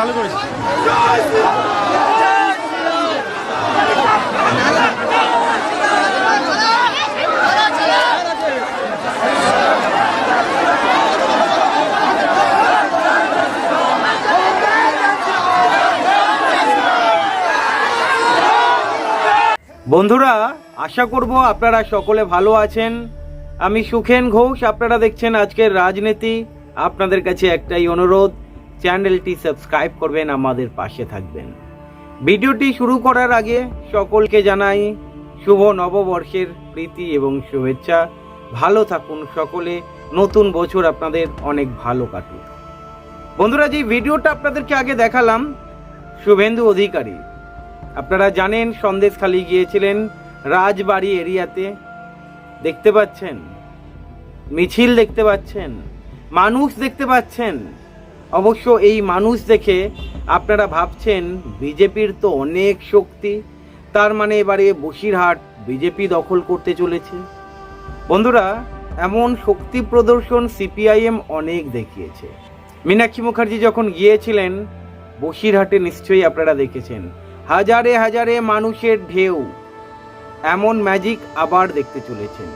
চালু করেছি। বন্ধুরা, আশা করব আপনারা সকলে ভালো আছেন। আমি সুখেন ঘোষ, আপনারা দেখছেন আজকের রাজনীতি। আপনাদের কাছে একটাই অনুরোধ চ্যানেলটি সাবস্ক্রাইব করবেন, আমাদের পাশে থাকবেন। ভিডিওটি শুরু করার আগে সকলকে জানাই শুভ নববর্ষের প্রীতি এবং শুভেচ্ছা। ভালো থাকুন সকলে। নতুন বছর আপনাদের অনেক ভালো কাটুক। বন্ধুরা, যে ভিডিওটা আপনাদেরকে আগে দেখালাম, শুভেন্দু অধিকারী। আপনারা জানেন, সন্দেশখালি গিয়েছিলেন রাজবাড়ি এরিয়াতে। দেখতে পাচ্ছেন? মিছিল দেখতে পাচ্ছেন? মানুষ দেখতে পাচ্ছেন? অবশ্য এই মানুষ দেখে আপনারা ভাবছেন বিজেপির তো অনেক শক্তি, তার মানে এবারে বসিরহাট বিজেপি দখল করতে চলেছে। বন্ধুরা, এমন শক্তি প্রদর্শন সিপিআইএম অনেক দেখিয়েছে। মীনাক্ষী মুখার্জি যখন গিয়েছিলেন, বসিরহাটে নিশ্চয়ই আপনারা দেখেছেন, হাজারে হাজারে মানুষের ঢেউ, এমন ম্যাজিক আবার দেখতে চলেছেন।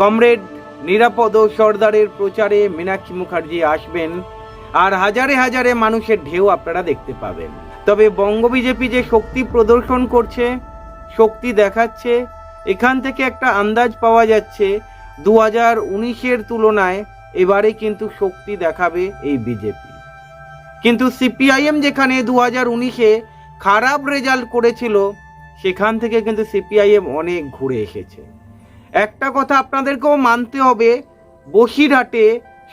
কমরেড, নিরাপদ সর্দারের প্রচারে মীনাক্ষী মুখার্জি আসবেন আর হাজারে হাজারে মানুষের ঢেউ আপনারা দেখতে পাবেন। তবে বঙ্গ বিজেপি যে শক্তি প্রদর্শন করছে, শক্তি দেখাচ্ছে, এখান থেকে একটা আন্দাজ পাওয়া যাচ্ছে দু হাজার উনিশের তুলনায় এবারে কিন্তু শক্তি দেখাবে এই বিজেপি। কিন্তু সিপিআইএম যেখানে দু হাজার উনিশে খারাপ রেজাল্ট করেছিল, সেখান থেকে কিন্তু সিপিআইএম অনেক ঘুরে এসেছে। একটা কথা আপনাদেরকেও মানতে হবে, বসিরহাটে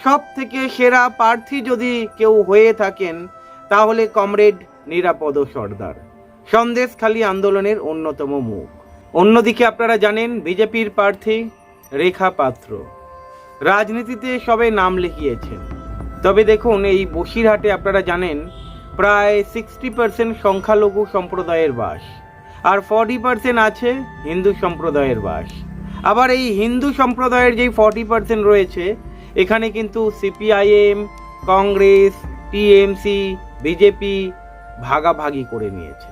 সব থেকে সেরা প্রার্থী যদি কেউ হয়ে থাকেন, তাহলে কমরেড নিরাপদ সর্দার। সন্দেশখালী আন্দোলনের অন্যতম মুখ। অন্যদিকে আপনারা জানেন, বিজেপির প্রার্থী রেখা পাত্র। রাজনীতিতে সবে নাম লিখিয়েছেন। তবে দেখুন, এই বসিরহাটে আপনারা জানেন, প্রায় সিক্সটি পার্সেন্ট সংখ্যালঘু সম্প্রদায়ের বাস। আর ফর্টি পার্সেন্ট আছে হিন্দু সম্প্রদায়ের বাস। আবার এই হিন্দু সম্প্রদায়ের যেই ফর্টি পার্সেন্ট রয়েছে এখানে কিন্তু সিপিআইএম, কংগ্রেস, টিএমসি, বিজেপি ভাগাভাগি করে নিয়েছে।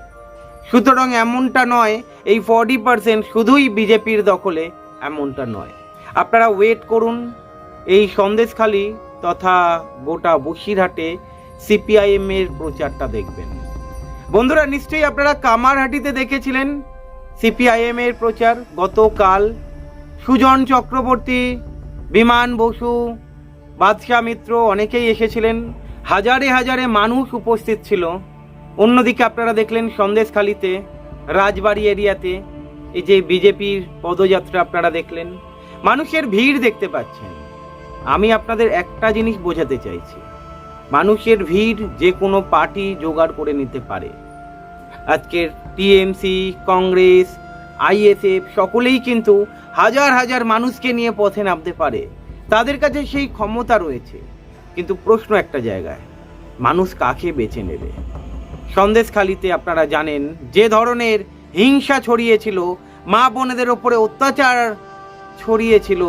সুতরাং এমনটা নয়, এই ফর্টি পার্সেন্ট শুধুই বিজেপির দখলে, এমনটা নয়। আপনারা ওয়েট করুন, এই সন্দেশখালি তথা গোটা বসিরহাটে সিপিআইএম এর প্রচারটা দেখবেন। বন্ধুরা, নিশ্চয়ই আপনারা কামারহাটিতে দেখেছিলেন সিপিআইএম এর প্রচার। গতকাল সুজন চক্রবর্তী বিমান, বসু, বাদশাহ, মিত্র অনেকেই এসেছিলেন। হাজারে হাজারে মানুষ উপস্থিত ছিল। অন্যদিকে আপনারা দেখলেন সন্দেশখালিতে, রাজবাড়ি এরিয়াতে, এই যে বিজেপির পদযাত্রা আপনারা দেখলেন। মানুষের ভিড় দেখতে পাচ্ছেন। আমি আপনাদের একটা জিনিস বোঝাতে চাইছি। মানুষের ভিড় যে কোনো পার্টি জোগাড় করে নিতে পারে। আজকের টিএমসি, কংগ্রেস আইএসএফ সকলেই কিন্তু হাজার হাজার মানুষকে নিয়ে পথে নামতে পারে। তাদের কাছে সেই ক্ষমতা রয়েছে। কিন্তু প্রশ্ন একটা জায়গায়, মানুষ কাকে বেছে নেবে? সন্দেশখালিতে আপনারা জানেন, যে ধরনের হিংসা ছড়িয়েছিল, মা বোনেদের ওপরে অত্যাচার ছড়িয়েছিল,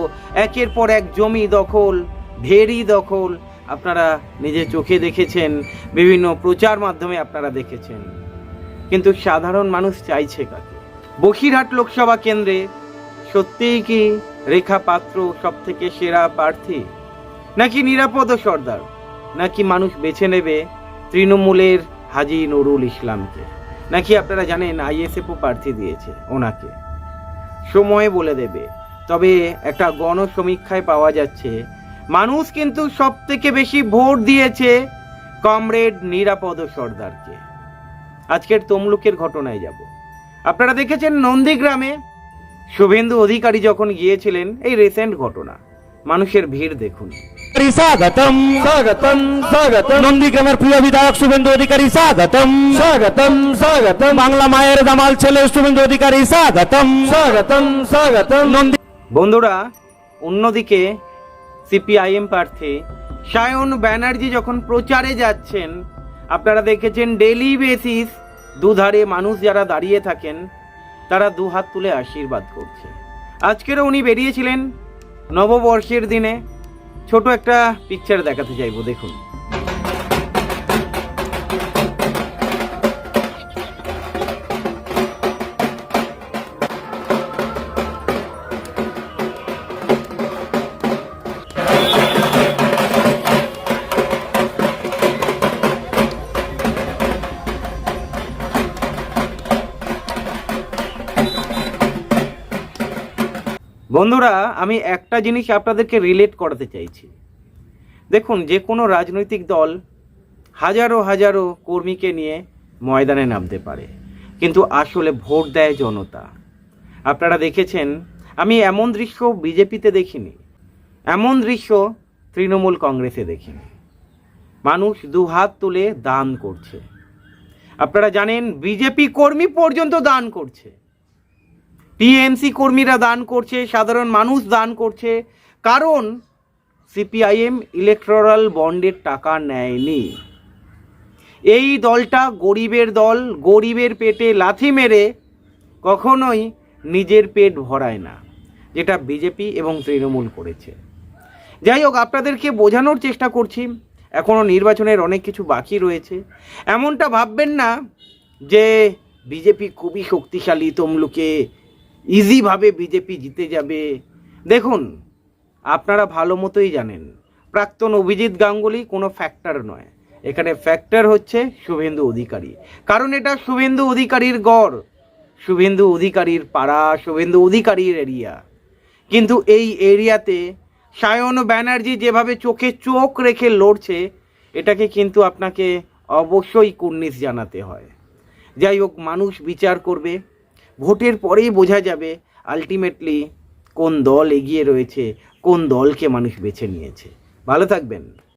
একের পর এক জমি দখল ভেরি দখল, আপনারা নিজে চোখে দেখেছেন, বিভিন্ন প্রচার মাধ্যমে আপনারা দেখেছেন। কিন্তু সাধারণ মানুষ চাইছে কাকে? বসিরহাট লোকসভা কেন্দ্রে সত্যিই কি রেখা পাত্র সব থেকে সেরা প্রার্থী? নাকি নিরাপদ সর্দার? নাকি মানুষ বেছে নেবে তৃণমূলের হাজি নুরুল ইসলামকে? নাকি আপনারা জানেন আইএসএফও প্রার্থী দিয়েছে ওনাকে? সময় বলে দেবে। তবে একটা গণসমীক্ষায় পাওয়া যাচ্ছে, মানুষ কিন্তু সব থেকে বেশি ভোট দিয়েছে কমরেড নিরাপদ সর্দারকে। আজকের তমলুকের ঘটনায় যাব। আপনারা দেখেছেন নন্দীগ্রামে শুভেন্দু অধিকারী যখন গিয়েছিলেন এই রিসেন্ট ঘটনা। মানুষের ভিড় দেখুন। স্বাগতম। স্বাগতম স্বাগতম। নন্দীগ্রামের প্রিয় বিধায়ক শুভেন্দু অধিকারী স্বাগতম। স্বাগতম স্বাগতম। বাংলা মায়ের দামাল ছেলে শুভেন্দু অধিকারী স্বাগতম। স্বাগতম স্বাগতম। নন্দী বন্ধুরা অন্যদিকে সিপিআইএম প্রার্থী সায়ন ব্যানার্জি যখন প্রচারে যাচ্ছেন আপনারা দেখেছেন ডেলি বেসিস দুধারে মানুষ যারা দাঁড়িয়ে থাকেন, তারা দু হাত তুলে আশীর্বাদ করছে। আজকেরও উনি বেরিয়েছিলেন নববর্ষের দিনে। ছোট একটা পিকচার দেখাতে চাইব, দেখুন। বন্ধুরা, আমি একটা জিনিস আপনাদেরকে রিলেট করাতে চাইছি। দেখুন, যে কোনো রাজনৈতিক দল হাজারো হাজারো কর্মীকে নিয়ে ময়দানে নামতে পারে, কিন্তু আসলে ভোট দেয় জনতা। আপনারা দেখেছেন, আমি এমন দৃশ্য বিজেপিতে দেখিনি, এমন দৃশ্য তৃণমূল কংগ্রেসে দেখিনি। মানুষ দু হাত তুলে দান করছে। আপনারা জানেন, বিজেপি কর্মী পর্যন্ত দান করছে। টিএমসি কর্মীরা দান করছে, সাধারণ মানুষ দান করছে। কারণ সিপিআইএম ইলেকট্রাল বন্ডের টাকা নেয়নি। এই দলটা গরিবের দল, গরিবের পেটে লাথি মেরে কখনোই নিজের পেট ভরায় না, যেটা বিজেপি এবং তৃণমূল করেছে। যাই হোক, আপনাদেরকে বোঝানোর চেষ্টা করছি। এখনও নির্বাচনের অনেক কিছু বাকি রয়েছে। এমনটা ভাববেন না যে বিজেপি খুবই শক্তিশালী, তমলুকে ইজিভাবে বিজেপি জিতে যাবে। দেখুন, আপনারা ভালো মতোই জানেন, প্রাক্তন অভিজিৎ গাঙ্গুলি কোনো ফ্যাক্টর নয়। এখানে ফ্যাক্টর হচ্ছে শুভেন্দু অধিকারী। কারণ এটা শুভেন্দু অধিকারীর গড়, শুভেন্দু অধিকারীর পাড়া, শুভেন্দু অধিকারীর এরিয়া কিন্তু এই এরিয়াতে সায়ন ব্যানার্জি যেভাবে চোখে চোখ রেখে লড়ছে, এটাকে কিন্তু আপনাকে অবশ্যই কুর্নিশ জানাতে হয়। যাই হোক, মানুষ বিচার করবে। ভোটের পরেই বোঝা যাবে আলটিমেটলি কোন দল এগিয়ে রয়েছে, কোন দলকে মানুষ বেছে নিয়েছে। ভালো থাকবেন।